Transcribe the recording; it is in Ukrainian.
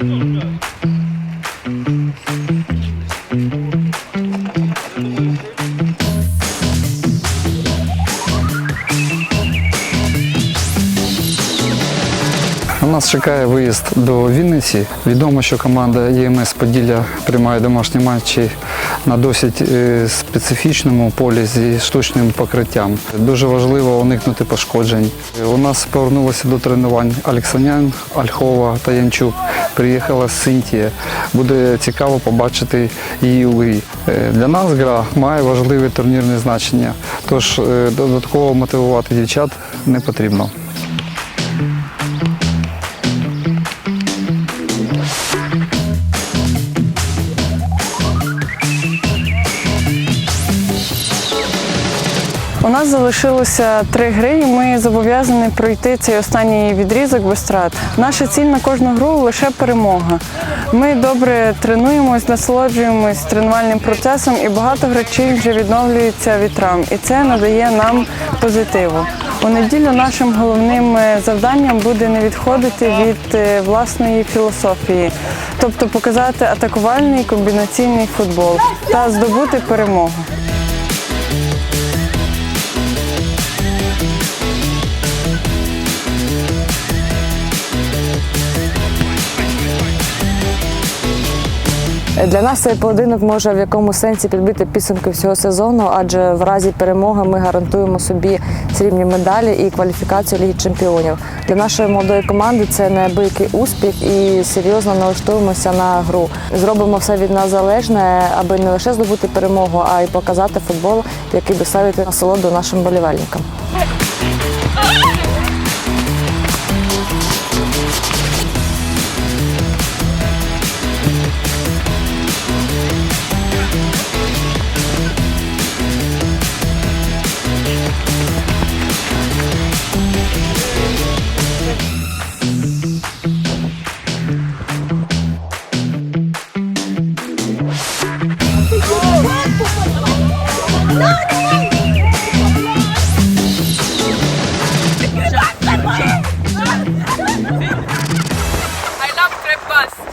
У нас чекає виїзд до Вінниці. Відомо, що команда ЄМС Поділля приймає домашні матчі на досить е, специфічному полі зі штучним покриттям. Дуже важливо уникнути пошкоджень. У нас повернулося до тренувань Олексанян, Альхова та Янчук. Приїхала Синтія. Буде цікаво побачити її у грі. Е, Для нас гра має важливе турнірне значення, тож е, додатково мотивувати дівчат не потрібно. У нас залишилося три гри, і ми зобов'язані пройти цей останній відрізок без втрат. Наша ціль на кожну гру лише перемога. Ми добре тренуємось, насолоджуємось тренувальним процесом, і багато гравців вже відновлюються від травм. І це надає нам позитиву. У неділю нашим головним е, завданням буде не відходити від е, власної філософії, тобто показати атакувальний комбінаційний футбол та здобути перемогу. Для нас цей поєдинок може в якому сенсі підбити підсумки всього сезону, адже в разі перемоги ми гарантуємо собі срібні медалі і кваліфікацію Ліги Чемпіонів. Для нашої молодої команди це неабиякий успіх і серйозно налаштуємося на гру. Зробимо все від нас залежне, аби не лише здобути перемогу, а й показати футбол, який доставить насолоду нашим болівальникам. us.